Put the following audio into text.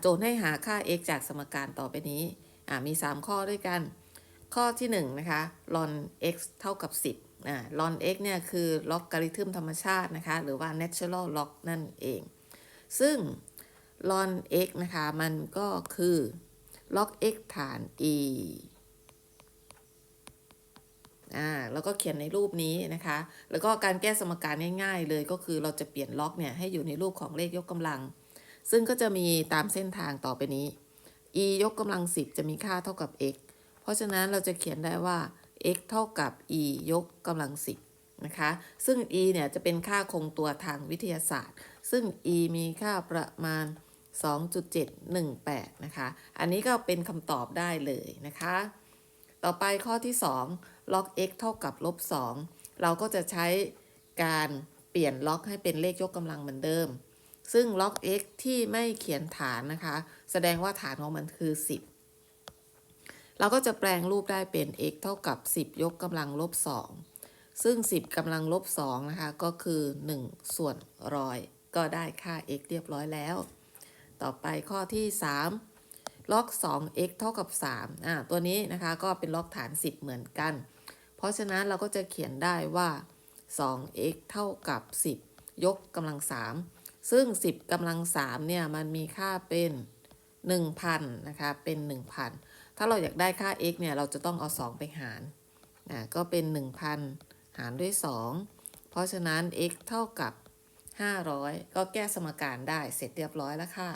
โจทย์ให้หาค่า x จากสมการต่อไปนี้อ่ามี 3 ข้อด้วยกัน ข้อที่1นะคะ ln x เท่ากับ 10อ่า ln x เนี่ยคือล็อกการิทึมธรรมชาตินะคะหรือว่า natural log นั่นเอง ซึ่ง ln x นะคะมันก็คือ log x ฐาน e อ่าแล้วก็เขียนในรูปนี้นะคะ แล้วก็การแก้สมการง่ายๆเลยก็คือเราจะเปลี่ยนล็อกเนี่ยให้อยู่ในรูปของเลขยกกำลัง ซึ่งก็จะมีตามเส้นทางต่อไปนี้ e ยกกำลัง 10 จะมีค่าเท่ากับ x เพราะฉะนั้นเราจะเขียนได้ว่า x เท่ากับ e ยกกำลัง 10 นะคะ ซึ่ง e เนี่ยจะเป็นค่าคงตัวทางวิทยาศาสตร์ ซึ่ง e มีค่าประมาณ 2.718 นะคะ อันนี้ก็เป็นคำตอบได้เลยนะคะ ต่อไปข้อที่ 2 log x เท่ากับลบ 2 เราก็จะใช้การเปลี่ยนล็อกให้เป็นเลขยกกำลังเหมือนเดิม ซึ่ง log x ที่ไม่เขียนฐานนะคะ แสดงว่าฐานของมันคือ 10 เราก็จะแปลงรูปได้เป็น x เท่ากับ 10 ยกกำลังลบ 2 ซึ่ง 10กำลังลบ2นะคะ ก็คือ 1 ส่วนร้อยก็ได้ค่า x เรียบร้อยแล้ว ต่อไปข้อที่ 3 ล็อก 2x เท่ากับ3อ่าตัวนี้นะคะก็เป็นล็อกฐาน 10 เหมือนกัน เพราะฉะนั้นเราก็จะเขียนได้ว่า 2x เท่ากับ 10 ยกกำลัง3 ซึ่ง 10กำลัง3เนี่ยมันมีค่าเป็น 1,000นะคะเป็น 1,000 ถ้าเราอยากได้ค่า x เนี่ยเราจะต้องเอา 2 ไปหารอ่าก็เป็น 1,000 หารด้วย 2 เพราะฉะนั้น x เท่ากับ 500 ก็แก้สมการได้เสร็จเรียบร้อยแล้วค่ะ